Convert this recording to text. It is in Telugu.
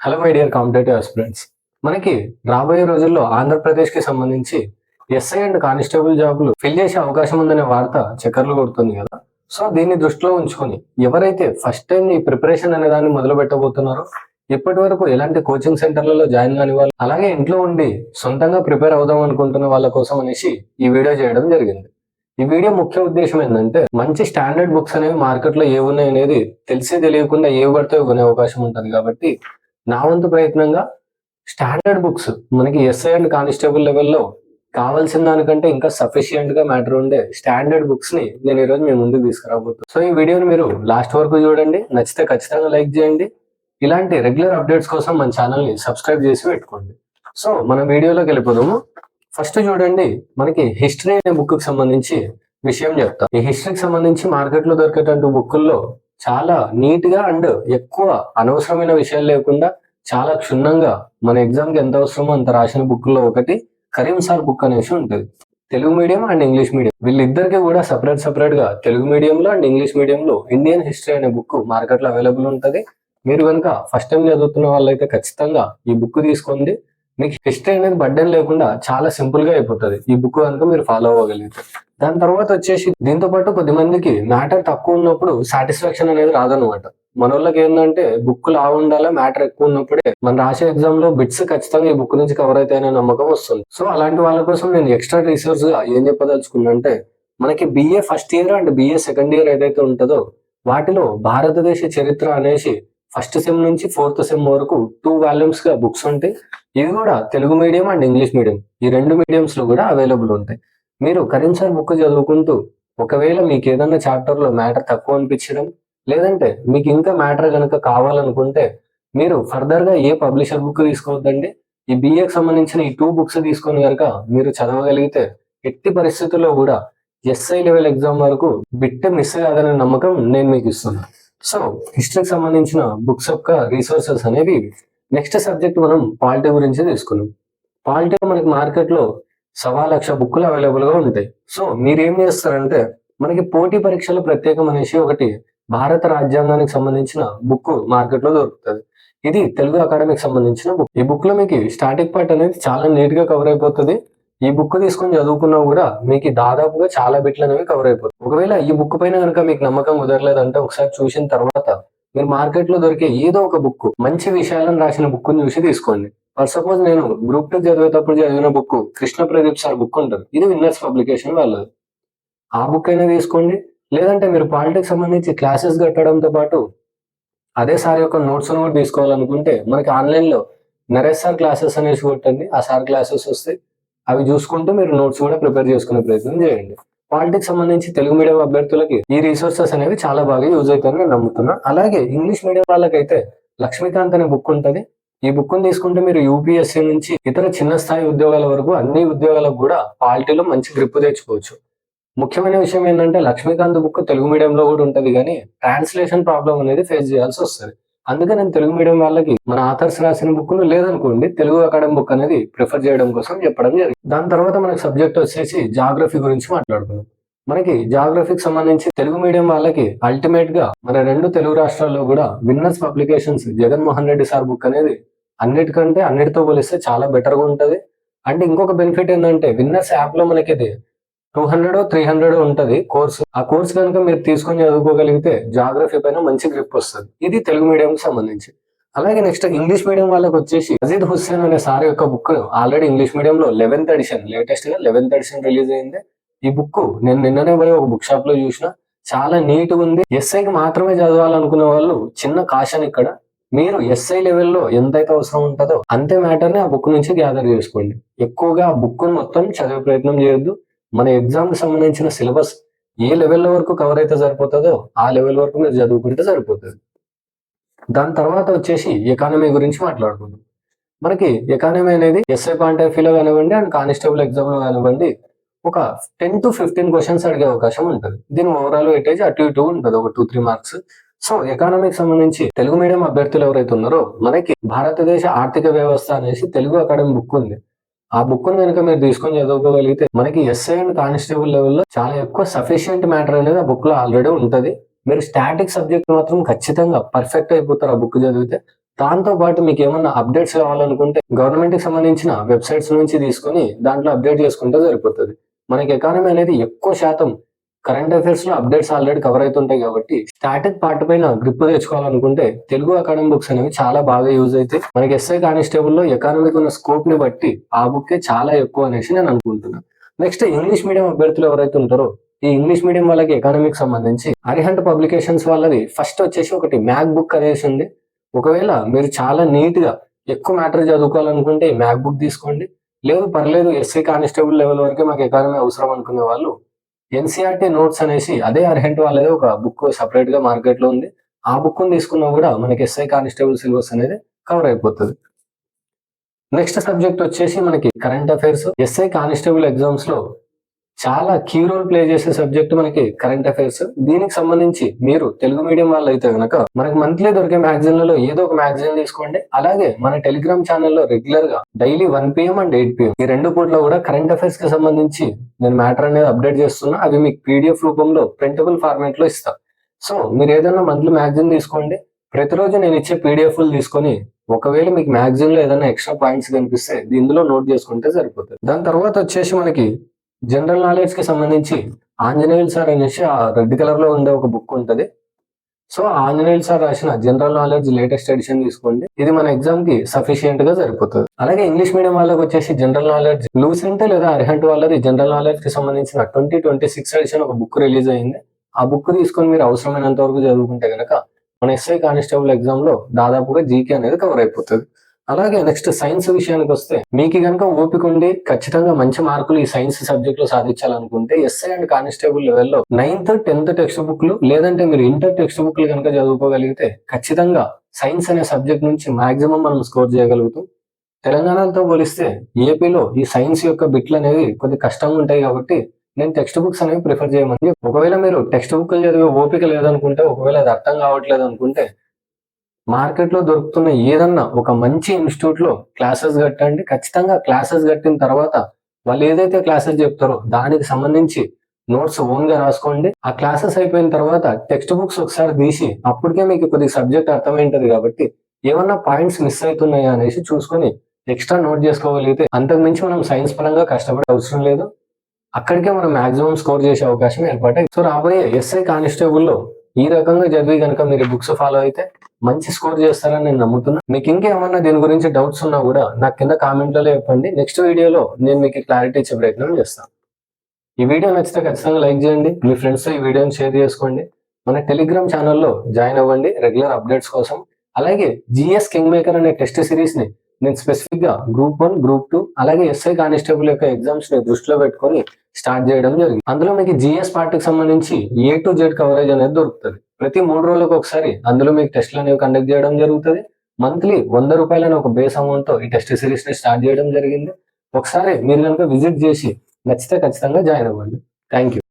Hello my dear competitive aspirants మనకి రాబోయే రోజుల్లో ఆంధ్రప్రదేశ్కి సంబంధించి ఎస్ఐ అండ్ కానిస్టేబుల్ జాబ్లు ఫిల్ చేసే అవకాశం ఉందనే వార్త చక్కర్లు కొడుతుంది కదా. సో దీన్ని దృష్టిలో ఉంచుకొని ఎవరైతే ఫస్ట్ టైం ఈ ప్రిపరేషన్ అనే దాన్ని మొదలు పెట్టబోతున్నారో ఇప్పటి వరకు ఎలాంటి కోచింగ్ సెంటర్లలో జాయిన్ కాని వాళ్ళు అలాగే ఇంట్లో ఉండి సొంతంగా ప్రిపేర్ అవుదాం అనుకుంటున్న వాళ్ళ కోసం అనేసి ఈ వీడియో చేయడం జరిగింది. ఈ వీడియో ముఖ్య ఉద్దేశం ఏంటంటే మంచి స్టాండర్డ్ బుక్స్ అనేవి మార్కెట్లో ఏ ఉన్నాయి అనేది తెలిసి తెలియకుండా ఏ పడితే కొనే అవకాశం ఉంటుంది కాబట్టి నా వంతు ప్రయత్నంగా స్టాండర్డ్ బుక్స్ మనకి ఎస్ఐ అండ్ కానిస్టేబుల్ లెవెల్లో కావాల్సిన దానికంటే ఇంకా సఫిషియెంట్గా మ్యాటర్ ఉండే స్టాండర్డ్ బుక్స్ని నేను ఈరోజు మీ ముందుకు తీసుకురాబోతున్నాను సో ఈ వీడియోని మీరు లాస్ట్ వరకు చూడండి నచ్చితే ఖచ్చితంగా లైక్ చేయండి. ఇలాంటి రెగ్యులర్ అప్డేట్స్ కోసం మన ఛానల్ని సబ్స్క్రైబ్ చేసి పెట్టుకోండి. సో మన వీడియోలోకి వెళ్ళిపోదాము. ఫస్ట్ చూడండి మనకి హిస్టరీ అనే బుక్కి సంబంధించి విషయం చెప్తా. ఈ హిస్టరీకి సంబంధించి మార్కెట్లో దొరికేటువంటి బుక్కుల్లో చాలా నీట్గా అండ్ ఎక్కువ అనవసరమైన విషయాలు లేకుండా చాలా క్షుణ్ణంగా మన ఎగ్జామ్కి ఎంత అవసరమో అంత రాసిన బుక్లో ఒకటి కరీం సార్ బుక్ అనేసి ఉంటుంది. Telugu medium and English medium వీళ్ళిద్దరికి కూడా సపరేట్ సపరేట్గా తెలుగు మీడియంలో అండ్ ఇంగ్లీష్ మీడియంలో ఇండియన్ హిస్టరీ అనే బుక్ మార్కెట్లో అవైలబుల్ ఉంటుంది. మీరు కనుక ఫస్ట్ టైం చదువుతున్న వాళ్ళైతే ఖచ్చితంగా ఈ బుక్ తీసుకోండి. మీకు హిస్టరీ అనేది బడ్డెన్ లేకుండా చాలా సింపుల్గా అయిపోతుంది. ఈ బుక్ కనుక మీరు ఫాలో అవ్వగలిగితే. దాని తర్వాత వచ్చేసి దీంతో పాటు కొద్ది మందికి మ్యాటర్ తక్కువ ఉన్నప్పుడు సాటిస్ఫాక్షన్ అనేది రాదనమాట మన వాళ్ళకి ఏంటంటే బుక్ లా ఉండాలా మ్యాటర్ ఎక్కువ ఉన్నప్పుడే మన రాసే ఎగ్జామ్లో బిట్స్ ఖచ్చితంగా ఈ బుక్ నుంచి కవర్ అవుతాయనే నమ్మకం వస్తుంది. సో అలాంటి వాళ్ళ కోసం నేను ఎక్స్ట్రా రీసెర్చ్గా ఏం చెప్పదలుచుకున్నా అంటే మనకి BA first year and BA second year ఏదైతే ఉంటుందో వాటిలో భారతదేశ చరిత్ర అనేసి ఫస్ట్ సెమ్ నుంచి ఫోర్త్ సెమ్ వరకు టూ వాల్యూమ్స్గా బుక్స్ ఉంటాయి. ఇవి కూడా Telugu medium and English medium ఈ రెండు మీడియంస్లో కూడా అవైలబుల్ ఉంటాయి. మీరు కరెన్సర్ బుక్ చదువుకుంటూ ఒకవేళ మీకు ఏదైనా చాప్టర్లో మ్యాటర్ తక్కువ అనిపించడం లేదంటే మీకు ఇంకా మ్యాటర్ కనుక కావాలనుకుంటే మీరు ఫర్దర్గా ఏ పబ్లిషర్ బుక్ తీసుకోవద్దండి? ఈ బిఏకి సంబంధించిన ఈ టూ బుక్స్ తీసుకొని కనుక మీరు చదవగలిగితే ఎట్టి పరిస్థితుల్లో కూడా ఎస్ఐ లెవెల్ ఎగ్జామ్ వరకు బిట్ట మిస్ కాదనే నమ్మకం నేను మీకు ఇస్తున్నాను. సో హిస్టరీకి సంబంధించిన బుక్స్ యొక్క రీసోర్సెస్ అనేవి నెక్స్ట్ సబ్జెక్ట్ మనం పాలిటీ గురించి తీసుకున్నాం పాలిటీ మనకి మార్కెట్లో సవా లక్ష బుక్కులు అవైలబుల్గా ఉంటాయి. సో మీరు ఏం చేస్తారంటే మనకి పోటీ పరీక్షలు ప్రత్యేకం అనేసి ఒకటి భారత రాజ్యాంగానికి సంబంధించిన బుక్ మార్కెట్లో దొరుకుతుంది. ఇది తెలుగు అకాడమీకి సంబంధించిన బుక్. ఈ బుక్లో మీకు స్టాటిక్ పార్ట్ అనేది చాలా నీట్గా కవర్ అయిపోతుంది. ఈ బుక్ తీసుకొని చదువుకున్నా కూడా మీకు దాదాపుగా చాలా బిట్లు అనేవి కవర్ అయిపోతుంది ఒకవేళ ఈ బుక్ పైన కనుక మీకు నమ్మకం కుదరలేదంటే ఒకసారి చూసిన తర్వాత మీరు మార్కెట్లో దొరికే ఏదో ఒక బుక్ మంచి విషయాలను రాసిన బుక్ చూసి తీసుకోండి. ఫర్ సపోజ్ నేను గ్రూప్ టూ చదివేటప్పుడు చదివిన book Krishna Pradeep sir book ఉంటుంది. ఇది విన్నర్స్ పబ్లికేషన్ వాళ్ళది. ఆ బుక్ అయినా తీసుకోండి. లేదంటే మీరు పాలిటిక్స్ సంబంధించి క్లాసెస్ కట్టడంతో పాటు అదే సార్ యొక్క నోట్స్ కూడా తీసుకోవాలనుకుంటే మనకి ఆన్లైన్లో నరేష్ సార్ క్లాసెస్ అనేసి కొట్టండి. ఆ సార్ క్లాసెస్ వస్తాయి అవి చూసుకుంటూ మీరు నోట్స్ కూడా ప్రిపేర్ చేసుకునే ప్రయత్నం చేయండి. పాలిటిక్స్ సంబంధించి తెలుగు మీడియం అభ్యర్థులకి ఈ రీసోర్సెస్ అనేవి చాలా బాగా యూజ్ అవుతాయని నేను నమ్ముతున్నా. అలాగే ఇంగ్లీష్ మీడియం వాళ్ళకైతే లక్ష్మీకాంత్ అనే బుక్ ఉంటుంది. ఈ బుక్ తీసుకుంటే మీరు యూపీఎస్సీ నుంచి ఇతర చిన్న స్థాయి ఉద్యోగాల వరకు అన్ని ఉద్యోగాలకు కూడా పాలిటీలో మంచి గ్రిప్ తెచ్చుకోవచ్చు. ముఖ్యమైన విషయం ఏంటంటే లక్ష్మీకాంత్ బుక్ తెలుగు మీడియంలో కూడా ఉంటుంది కానీ ట్రాన్స్లేషన్ ప్రాబ్లం అనేది ఫేస్ చేయాల్సి వస్తుంది. అందుకే నేను తెలుగు మీడియం వాళ్ళకి మన ఆథర్స్ రాసిన బుక్లు లేదనుకోండి తెలుగు అకాడమీ బుక్ అనేది ప్రిఫర్ చేయడం కోసం చెప్పడం జరిగింది. దాని తర్వాత మనకి సబ్జెక్ట్ వచ్చేసి జాగ్రఫీ గురించి మాట్లాడుకుందాం. మనకి జాగ్రఫీకి సంబంధించి తెలుగు మీడియం వాళ్ళకి అల్టిమేట్గా మన రెండు తెలుగు రాష్ట్రాల్లో కూడా winners publications Jaganmohan Reddy sir book అనేది అన్నిటికంటే అన్నిటితో పోలిస్తే చాలా బెటర్గా ఉంటది. అండ్ ఇంకొక బెనిఫిట్ ఏంటంటే విన్నర్స్ యాప్లో మనకి ఇది టూ హండ్రెడ్ త్రీ హండ్రెడ్ ఉంటది కోర్స్. ఆ కోర్స్ కనుక మీరు తీసుకొని చదువుకోగలిగితే జాగ్రఫీ పైన మంచి గ్రిప్ వస్తుంది. ఇది తెలుగు మీడియం కి సంబంధించి. అలాగే నెక్స్ట్ ఇంగ్లీష్ మీడియం వాళ్ళకి వచ్చేసి అజీద్ హుస్సేన్ అనే సార్ యొక్క బుక్ ఆల్రెడీ ఇంగ్లీష్ మీడియం లో లెవెన్త్ ఎడిషన్ లేటెస్ట్గా లెవెన్త్ ఎడిషన్ రిలీజ్ అయింది. ఈ బుక్ నేను నిన్ననే పోయి ఒక బుక్ షాప్లో చూసిన. చాలా నీట్ ఉంది. ఎస్ఐకి మాత్రమే చదవాలనుకునే వాళ్ళు చిన్న కాషన్ ఇక్కడ. మీరు ఎస్ఐ లెవెల్లో ఎంతైతే అవసరం ఉంటుందో అంతే మ్యాటర్ని ఆ బుక్ నుంచి గ్యాదర్ చేసుకోండి. ఎక్కువగా ఆ బుక్ మొత్తం చదివే ప్రయత్నం చేయొద్దు. మన ఎగ్జామ్కి సంబంధించిన సిలబస్ ఏ లెవెల్ వరకు కవర్ అయితే సరిపోతుందో ఆ లెవెల్ వరకు మీరు చదువుకుంటే సరిపోతుంది. దాని తర్వాత వచ్చేసి ఎకానమీ గురించి మాట్లాడుకుందాం. మనకి ఎకానమీ అనేది ఎస్ఐ పాయింట్ ఆఫ్ వ్యూలో కానివ్వండి అండ్ కానిస్టేబుల్ ఎగ్జామ్లో కానివ్వండి ఒక టెన్ టు ఫిఫ్టీన్ క్వశ్చన్స్ అడిగే అవకాశం ఉంటుంది. దీని ఓవరాల్ వెయిటేజ్ అటు ఇటు ఉంటుంది ఒక టూ త్రీ మార్క్స్ సో ఎకానమీకి సంబంధించి తెలుగు మీడియం అభ్యర్థులు ఎవరైతే ఉన్నారో మనకి భారతదేశ ఆర్థిక వ్యవస్థ అనేసి తెలుగు అకాడమీ బుక్ ఉంది. ఆ బుక్ కనుక మీరు తీసుకొని చదువుకోగలిగితే మనకి ఎస్ఐ అండ్ కానిస్టేబుల్ లెవెల్లో చాలా ఎక్కువ సఫిషియంట్ మ్యాటర్ అనేది ఆ బుక్లో ఆల్రెడీ ఉంటుంది. మీరు స్టాటిక్ సబ్జెక్ట్ మాత్రం ఖచ్చితంగా పర్ఫెక్ట్ అయిపోతారు ఆ బుక్ చదివితే. దాంతో పాటు మీకు ఏమన్నా అప్డేట్స్ కావాలనుకుంటే గవర్నమెంట్కి సంబంధించిన వెబ్సైట్స్ నుంచి తీసుకొని దాంట్లో అప్డేట్ చేసుకుంటే సరిపోతుంది. మనకి ఎకానమీ అనేది ఎక్కువ శాతం కరెంట్ అఫైర్స్లో అప్డేట్స్ ఆల్రెడీ కవర్ అవుతుంటాయి కాబట్టి స్టాటిక్ పార్ట్ పైన గ్రిప్ తెచ్చుకోవాలనుకుంటే తెలుగు అకాడమీ బుక్స్ అనేవి చాలా బాగా యూజ్ అవుతాయి. మనకి ఎస్ఐ కానిస్టేబుల్లో ఎకానమిక్ ఉన్న స్కోప్ని బట్టి ఆ బుక్ చాలా ఎక్కువ అనేసి నేను అనుకుంటున్నాను నెక్స్ట్ ఇంగ్లీష్ మీడియం అభ్యర్థులు ఎవరైతే ఉంటారో ఈ ఇంగ్లీష్ మీడియం వాళ్ళకి ఎకానమిక్ సంబంధించి అరిహంట్ పబ్లికేషన్స్ వాళ్ళది ఫస్ట్ వచ్చేసి ఒకటి మ్యాక్ బుక్ అనేసి ఉంది. ఒకవేళ మీరు చాలా నీట్గా ఎక్కువ మ్యాటర్ చదువుకోవాలనుకుంటే మ్యాక్ బుక్ తీసుకోండి. లేదు పర్లేదు ఎస్సీ కానిస్టేబుల్ లెవెల్ వరకే మాకు ఎకానమీ అవసరం అనుకునే వాళ్ళు ఎన్సీఆర్టీ నోట్స్ అనేసి అదే అర్హెంట్ వాళ్ళదే ఒక బుక్ సపరేట్గా మార్కెట్లో ఉంది. ఆ బుక్ తీసుకున్నా కూడా మనకి ఎస్ఐ కానిస్టేబుల్ సిలబస్ అనేది కవర్ అయిపోతుంది. నెక్స్ట్ సబ్జెక్ట్ వచ్చేసి మనకి కరెంట్ అఫైర్స్. ఎస్ఐ కానిస్టేబుల్ ఎగ్జామ్స్లో చాలా కీ రోల్ ప్లే చేసే సబ్జెక్ట్ మనకి కరెంట్ అఫైర్స్ దీనికి సంబంధించి మీరు తెలుగు మీడియం వాళ్ళు అయితే కనుక మనకి మంత్లీ దొరికే మ్యాగజైన్లలో ఏదో ఒక మ్యాగజైన్ తీసుకోండి. అలాగే మన టెలిగ్రామ్ ఛానల్లో రెగ్యులర్గా daily one PM and eight PM ఈ రెండు పూట్ల కూడా కరెంట్ అఫైర్స్కి సంబంధించి నేను మ్యాటర్ అనేది అప్డేట్ చేస్తున్నా. అవి మీకు పీడిఎఫ్ రూపంలో ప్రింటబుల్ ఫార్మాట్లో ఇస్తా. సో మీరు ఏదైనా మంత్లీ మ్యాగజైన్ తీసుకోండి. ప్రతిరోజు నేను ఇచ్చే పీడిఎఫ్లు తీసుకొని ఒకవేళ మీకు మ్యాగజైన్లో ఏదైనా ఎక్స్ట్రా పాయింట్స్ కనిపిస్తే ఇందులో నోట్ చేసుకుంటే సరిపోతుంది. దాని తర్వాత వచ్చేసి మనకి జనరల్ నాలెడ్జ్కి సంబంధించి ఆంజనేయులు సార్ అనేసి ఆ రెడ్ కలర్లో ఉండే ఒక బుక్ ఉంటది. సో ఆంజనేయులు సార్ రాసిన జనరల్ నాలెడ్జ్ లేటెస్ట్ ఎడిషన్ తీసుకోండి. ఇది మన ఎగ్జామ్కి సఫిషియెంట్గా సరిపోతుంది. అలాగే ఇంగ్లీష్ మీడియం వాళ్ళకి వచ్చేసి జనరల్ నాలెడ్జ్ లూసెంట్ లేదా అర్హెంట్ వాళ్ళది జనరల్ నాలెడ్జ్కి సంబంధించిన ట్వంటీ ట్వంటీ సిక్స్ ఎడిషన్ ఒక బుక్ రిలీజ్ అయింది. ఆ బుక్ తీసుకొని మీరు అవసరమైనంత వరకు చదువుకుంటే గనక మన ఎస్ఐ కానిస్టేబుల్ ఎగ్జామ్లో దాదాపుగా జీకే అనేది కవర్ అయిపోతుంది. అలాగే నెక్స్ట్ సైన్స్ విషయానికి వస్తే మీకు కనుక ఓపిక ఉండి ఖచ్చితంగా మంచి మార్కులు ఈ సైన్స్ సబ్జెక్ట్లో సాధించాలనుకుంటే ఎస్ఐ అండ్ కానిస్టేబుల్ లెవెల్లో నైన్త్ టెన్త్ టెక్స్ట్ బుక్లు లేదంటే మీరు ఇంటర్ టెక్స్ట్ బుక్లు కనుక చదువుకోగలిగితే ఖచ్చితంగా సైన్స్ అనే సబ్జెక్ట్ నుంచి మాక్సిమం మనం స్కోర్ చేయగలుగుతాం. తెలంగాణతో పోలిస్తే ఏపీలో ఈ సైన్స్ యొక్క బిట్లు అనేవి కొద్ది కష్టంగా ఉంటాయి కాబట్టి నేను టెక్స్ట్ బుక్స్ అనేవి ప్రిఫర్ చేయమని ఒకవేళ మీరు టెక్స్ట్ బుక్లు చదివే ఓపిక లేదనుకుంటే ఒకవేళ అది అర్థం కావట్లేదు అనుకుంటే మార్కెట్లో దొరుకుతున్న ఏదన్నా ఒక మంచి ఇన్స్టిట్యూట్లో క్లాసెస్ కట్టండి. ఖచ్చితంగా క్లాసెస్ కట్టిన తర్వాత వాళ్ళు ఏదైతే క్లాసెస్ చెప్తారో దానికి సంబంధించి నోట్స్ ఓన్గా రాసుకోండి. ఆ క్లాసెస్ అయిపోయిన తర్వాత టెక్స్ట్ బుక్స్ ఒకసారి తీసి అప్పటికే మీకు కొద్దిగా సబ్జెక్ట్ అర్థమైంటది కాబట్టి ఏమన్నా పాయింట్స్ మిస్ అవుతున్నాయా అనేసి చూసుకొని ఎక్స్ట్రా నోట్ చేసుకోగలిగితే అంతకు మించి మనం సైన్స్ పరంగా కష్టపడే అవసరం లేదు. అక్కడికే మనం మాక్సిమం స్కోర్ చేసే అవకాశం ఏర్పడాయి సో రాబోయే ఎస్ఐ కానిస్టేబుల్లో ఈ రకంగా చదివి కనుక మీరు బుక్స్ ఫాలో అయితే మంచి స్కోర్ చేస్తారని నేను నమ్ముతున్నా. మీకు ఇంకేమన్నా దీని గురించి డౌట్స్ ఉన్నా కూడా నాకు కింద కామెంట్లలో చెప్పండి. నెక్స్ట్ వీడియోలో నేను మీకు క్లారిటీ ఇచ్చే ప్రయత్నం చేస్తాను. ఈ వీడియో నచ్చితే ఖచ్చితంగా లైక్ చేయండి. మీ ఫ్రెండ్స్తో ఈ వీడియోని షేర్ చేసుకోండి. మన టెలిగ్రామ్ ఛానల్లో జాయిన్ అవ్వండి. రెగ్యులర్ అప్డేట్స్ కోసం. అలాగే జిఎస్ కింగ్ మేకర్ అనే టెస్ట్ సిరీస్ని నేను స్పెసిఫిక్గా గ్రూప్ వన్ గ్రూప్ టూ అలాగే ఎస్ఐ కానిస్టేబుల్ యొక్క ఎగ్జామ్స్ని దృష్టిలో పెట్టుకొని స్టార్ట్ చేయడం జరిగింది. అందులో మీకు జిఎస్ పార్టీకి సంబంధించి ఏ టు జెడ్ కవరేజ్ అనేది దొరుకుతుంది. ప్రతి మూడు రోజులకు ఒకసారి అందులో మీకు టెస్ట్లు అనేవి కండక్ట్ చేయడం జరుగుతుంది. మంత్లీ వంద రూపాయలని ఒక బేస్ అమౌంట్తో ఈ టెస్ట్ సిరీస్ని స్టార్ట్ చేయడం జరిగింది. ఒకసారి మీరు కనుక విజిట్ చేసి నచ్చితే ఖచ్చితంగా జాయిన్ అవ్వండి. Thank you